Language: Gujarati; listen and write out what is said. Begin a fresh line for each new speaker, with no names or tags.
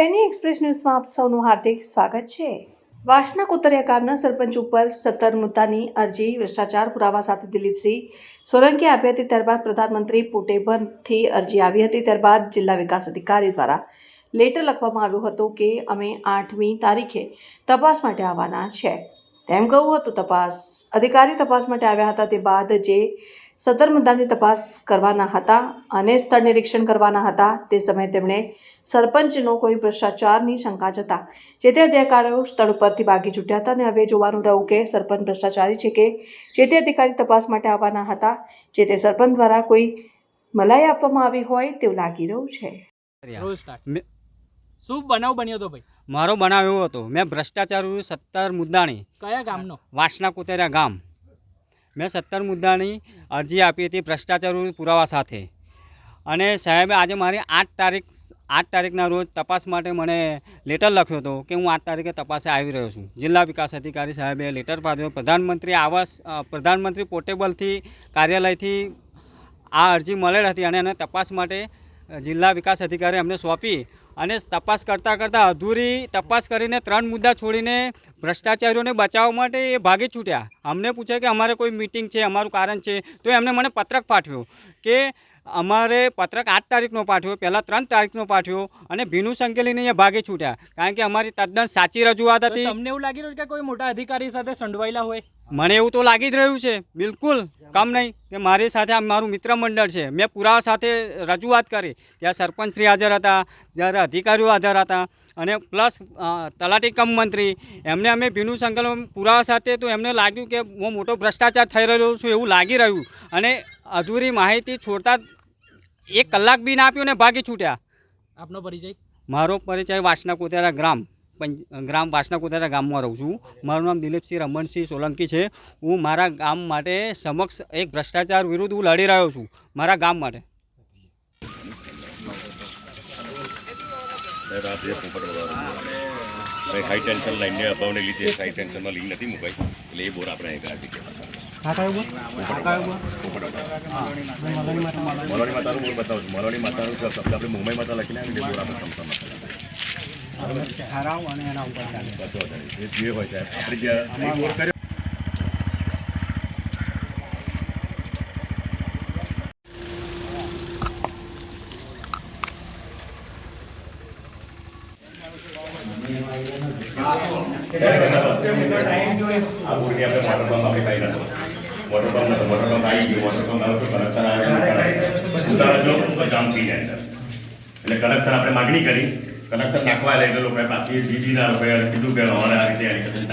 એક્સપ્રેસ ન્યૂઝમાં આપ સૌનું હાર્દિક સ્વાગત છે. વાસના કોતરિયા ગામના સરપંચ ઉપર સત્તર મુદ્દાની અરજી, ભ્રષ્ટાચાર પુરાવા સાથે દિલીપસિંહ સોલંકી આપી હતી. ત્યારબાદ પ્રધાનમંત્રી પોર્ટેબલથી અરજી આવી હતી. ત્યારબાદ જિલ્લા વિકાસ અધિકારી દ્વારા લેટર લખવામાં આવ્યું હતું કે, અમે આઠમી તારીખે તપાસ માટે આવવાના છે. તેમ કહ્યું હતું, તપાસ અધિકારી તપાસ માટે આવ્યા હતા. તે બાદ જે સત્તર મુદ્દાની તપાસ કરવાના હતા અને સ્થળ નિરીક્ષણ કરવાના હતા. તે સમયે તેમણે સરપંચનો કોઈ ભ્રષ્ટાચારની શંકા જતા જે તે અધિકારીઓ સ્થળ ઉપરથી ભાગી છૂટ્યા હતા અને હવે જોવાનું રહ્યું કે સરપંચ ભ્રષ્ટાચારી છે કે જે તે અધિકારી તપાસ માટે આવવાના હતા જે તે સરપંચ દ્વારા કોઈ મલાઈ આપવામાં આવી હોય તેવું લાગી રહ્યું છે.
શું બનાવ બન્યો હતો ભાઈ?
મારો બનાવ એવો હતો. મેં ભ્રષ્ટાચાર સત્તર મુદ્દાની
કયા ગામનો?
વાસના કોતેરા ગામ. મેં સત્તર મુદ્દાની અરજી આપી હતી ભ્રષ્ટાચાર પુરાવા સાથે. અને સાહેબે આજે મારી આઠ તારીખ, આઠ તારીખના રોજ તપાસ માટે મને લેટર લખ્યો હતો કે હું આઠ તારીખે તપાસે આવી રહ્યો છું. જિલ્લા વિકાસ અધિકારી સાહેબે લેટર પાડ્યો પ્રધાનમંત્રી આવાસ પ્રધાનમંત્રી પોર્ટેબલથી કાર્યાલયથી આ અરજી મળેલ હતી અને એને તપાસ માટે જિલ્લા વિકાસ અધિકારી અમને સોંપી. અને તપાસ કરતાં કરતાં અધૂરી તપાસ કરીને ત્રણ મુદ્દા છોડીને ભ્રષ્ટાચારીઓને બચાવવા માટે એ ભાગી છૂટ્યા. અમને પૂછે કે અમારે કોઈ મિટિંગ છે, અમારું કારણ છે, તો એમને મને પત્રક પાઠવ્યો કે અમારે પત્રક આઠ તારીખનો પાઠવ્યો પહેલાં ત્રણ તારીખનો પાઠવ્યો અને ભીનું સંકેલીને અહીંયા ભાગી છૂટ્યા. કારણ કે અમારી તદ્દન સાચી રજૂઆત હતી.
તમને એવું લાગી રહ્યું કે કોઈ મોટા અધિકારી સાથે સંડવાયેલા હોય?
મને એવું તો લાગી જ રહ્યું છે. બિલકુલ. કમ નહીં. કે મારી સાથે મારું મિત્ર મંડળ છે. મેં પુરાવા સાથે રજૂઆત કરી. ત્યાં સરપંચશ્રી હાજર હતા જ્યારે અધિકારીઓ હાજર હતા. અને પ્લસ તલાટી કમ મંત્રી. એમને અમે ભીનું સંકલન પુરાવા સાથે તો એમને લાગ્યું કે હું મોટો ભ્રષ્ટાચાર થઈ રહ્યો છું એવું લાગી રહ્યું. અને અધૂરી માહિતી છોડતા એક કલાક બી ના આપ્યું ને ભાગી છૂટ્યા.
આપનો પરિચય?
મારો પરિચય વાસના કોતેરા ગ્રામ પંચ ગ્રામ વાસના કોતેરા ગામમાં રહું છું. મારું નામ દિલીપસિંહ રમણસિંહ સોલંકી છે. હું મારા ગામ માટે સમક્ષ એક ભ્રષ્ટાચાર વિરુદ્ધ હું લડી રહ્યો છું મારા ગામ માટે.
હાઈ ટેન્શન લાઈનને અભાવને લીધે હાઈ ટેન્શનમાં લીન નથી મુકાઈ એટલે એ બોર આપણે અહીં કાઢી મલોની માતાનું બોર બતાવું છું મલોની માતાનું શબ્દ આપણે મુંબઈ માતા લખીને આવીને બોર સમસમ જે હોય સાહેબ આપણે જે આ આપણે આપણે નતો ઉતારો જો તો જામ થઈ જાય સર એટલે કલેક્શન આપણે માગણી કરી. કલેક્શન નાખવા એટલે લોકોએ પાછી જીજીના લોકોએ કીધું કે અમારે આ રીતે એપ્લિકેશન